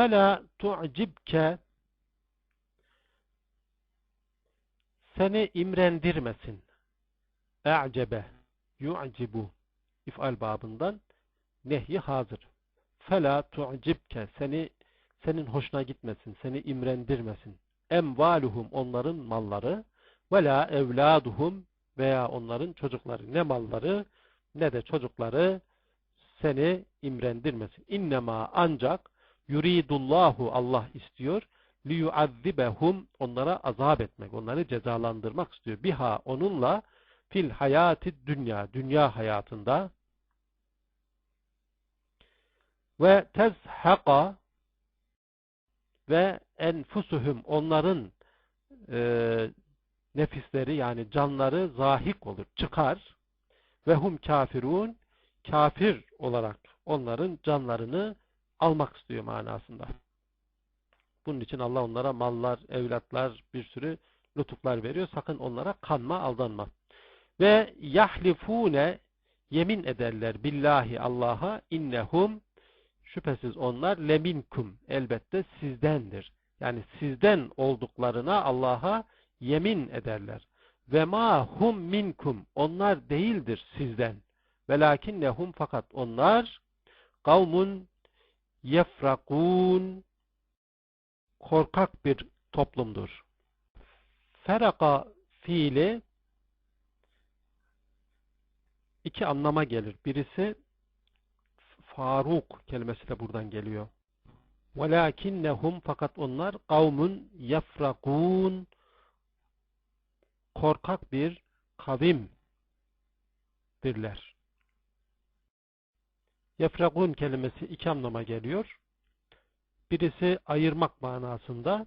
Fela tu'cibke seni imrendirmesin. E'cebe yu'cibu ifal babından nehyi hazır. Fela tu'cibke seni senin hoşuna gitmesin, seni imrendirmesin. Emvaluhum onların malları ve la evladuhum veya onların çocukları ne malları ne de çocukları seni imrendirmesin. İnnemâ ancak yuridullahu Allah istiyor. Liyuazzibehum onlara azap etmek, onları cezalandırmak istiyor. Biha onunla fil hayati dünya, dünya hayatında. Ve tezhaka ve enfusuhum onların e, nefisleri yani canları zahik olur, çıkar. Ve hum kafirun kafir olarak onların canlarını almak istiyor manasında. Bunun için Allah onlara mallar, evlatlar, bir sürü lütuflar veriyor. Sakın onlara kanma, aldanma. Ve yahlifune yemin ederler billahi Allah'a innehum şüphesiz onlar leminkum elbette sizdendir. Yani sizden olduklarına Allah'a yemin ederler. Ve ma hum minkum onlar değildir sizden. Velakinnehum fakat onlar kavmun yefrakun korkak bir toplumdur. Feraka fiili iki anlama gelir. Birisi Faruk kelimesi de buradan geliyor. وَلَاكِنَّهُمْ fakat onlar kavmun yefrakun korkak bir kavim birler. Yefrakun kelimesi iki anlama geliyor. Birisi ayırmak manasında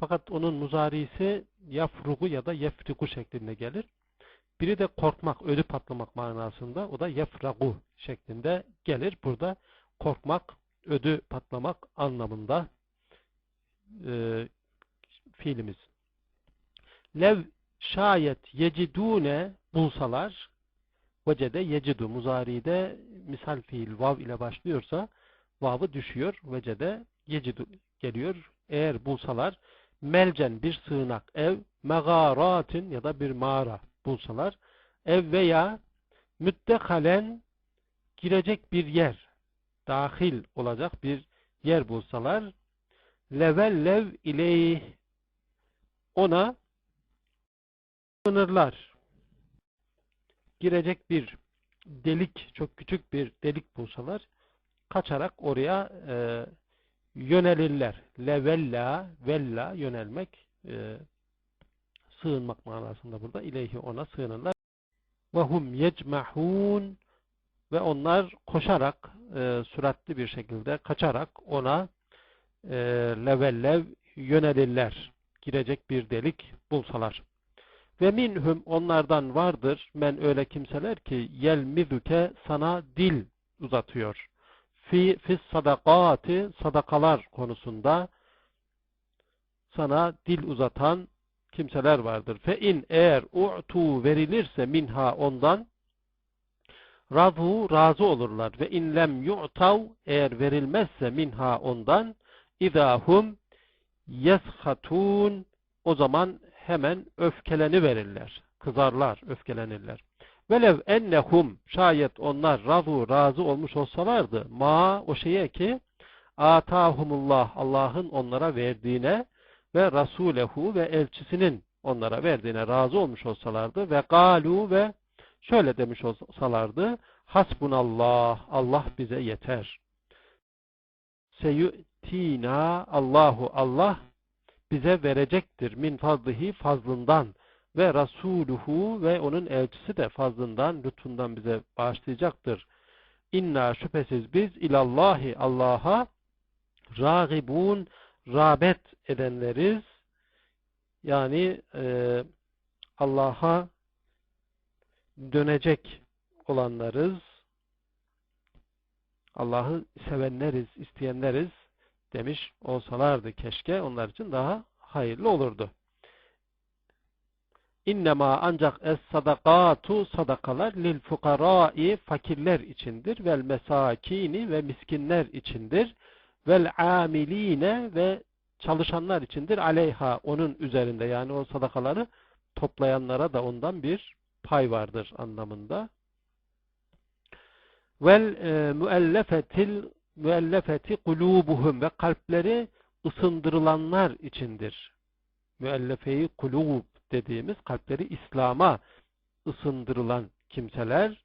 fakat onun muzarisi yafrugu ya da yefrigu şeklinde gelir. Biri de korkmak, ödü patlamak manasında. O da yefragu şeklinde gelir. Burada korkmak, ödü patlamak anlamında e, fiilimiz. Lev şayet yecidune bulsalar vecede yecidu muzari'de misal fiil vav ile başlıyorsa vavı düşüyor. Vecede yecidu geliyor. Eğer bulsalar melcen bir sığınak ev megaratin ya da bir mağara bulsalar ev veya müttekalen girecek bir yer dahil olacak bir yer bulsalar levellev ileyh ona sınırlar girecek bir delik çok küçük bir delik bulsalar kaçarak oraya e, yönelirler. Levella, vella yönelmek, e, sığınmak manasında burada. İleyhi ona sığınırlar. Ve hum yecmahun ve onlar koşarak, e, süratli bir şekilde kaçarak ona e, levellev yönelirler. Girecek bir delik bulsalar. Ve minhum onlardan vardır. Men öyle kimseler ki yelmizuke sana dil uzatıyor. Fi fis sadakati sadakalar konusunda sana dil uzatan kimseler vardır. Fe in eğer u'tu verilirse minha ondan razu razı olurlar. Ve in lem yu'tav eğer verilmezse minha ondan idahum yeshatun o zaman hemen öfkeleni verirler. Kızarlar, öfkelenirler. Velev ennehum şayet onlar razu razı olmuş olsalardı ma o şeye ki atahumullah Allah'ın onlara verdiğine ve rasulehu ve elçisinin onlara verdiğine razı olmuş olsalardı ve galu ve şöyle demiş olsalardı hasbunallah Allah bize yeter. Seyu'tina Allahu Allah bize verecektir min fazlihi fazlından ve Rasuluhu ve onun elçisi de fazlından, lütfundan bize bağışlayacaktır. İnna şüphesiz biz ilallahi Allah'a ragibun rağbet edenleriz. Yani e, Allah'a dönecek olanlarız. Allah'ı sevenleriz, isteyenleriz demiş olsalardı keşke onlar için daha hayırlı olurdu. İnnemâ ancak es sadakatu sadakalar lil fukarai fakirler içindir vel mesakini ve miskinler içindir vel amiline ve çalışanlar içindir aleyha onun üzerinde yani o sadakaları toplayanlara da ondan bir pay vardır anlamında. Vel e, müellefetil müellefeti kulubuhum ve kalpleri ısındırılanlar içindir. Müellefeyi kulub dediğimiz kalpleri İslam'a ısındırılan kimseler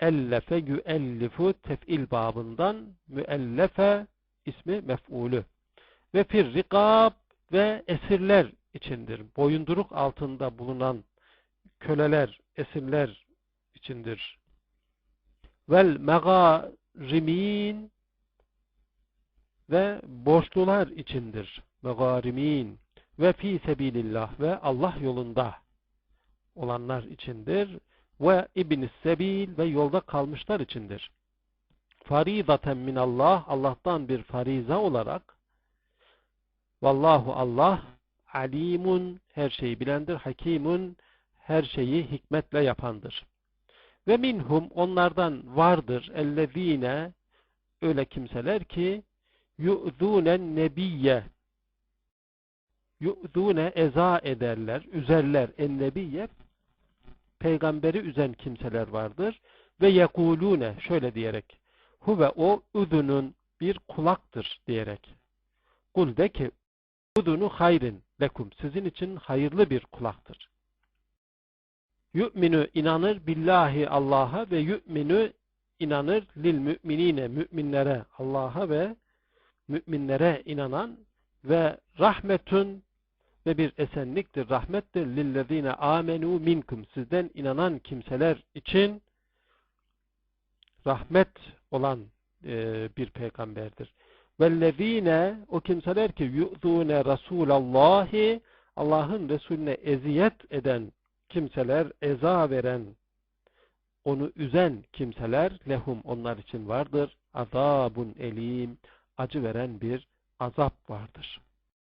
ellefe yüellifu tef'il babından müellefe ismi mef'ulü ve fir rikab ve esirler içindir. Boyunduruk altında bulunan köleler, esirler içindir. Vel megarimin ve borçlular içindir. Megarimin ve fi sebilillah ve Allah yolunda olanlar içindir. Ve ibn sebil ve yolda kalmışlar içindir. Faridaten minallah Allah'tan bir fariza olarak Vallahu Allah alimun her şeyi bilendir. Hakimun her şeyi hikmetle yapandır. Ve minhum onlardan vardır ellezine öyle kimseler ki yu'zunen nebiyye. Yu'zune eza ederler, üzerler ennebiye peygamberi üzen kimseler vardır. Ve yekulune şöyle diyerek huve o udunun bir kulaktır diyerek. Kul de ki udunu hayrin lekum sizin için hayırlı bir kulaktır. Yu'minu inanır billahi Allah'a ve yu'minu inanır lil müminine müminlere Allah'a ve müminlere inanan ve rahmetun ve bir esenliktir, rahmettir lillezine amenu minkum sizden inanan kimseler için rahmet olan e, bir peygamberdir. Vellezine o kimseler ki yu'zune Rasulallahi Allah'ın Resulüne eziyet eden kimseler, eza veren, onu üzen kimseler lehum onlar için vardır. Azabun elim, acı veren bir azap vardır.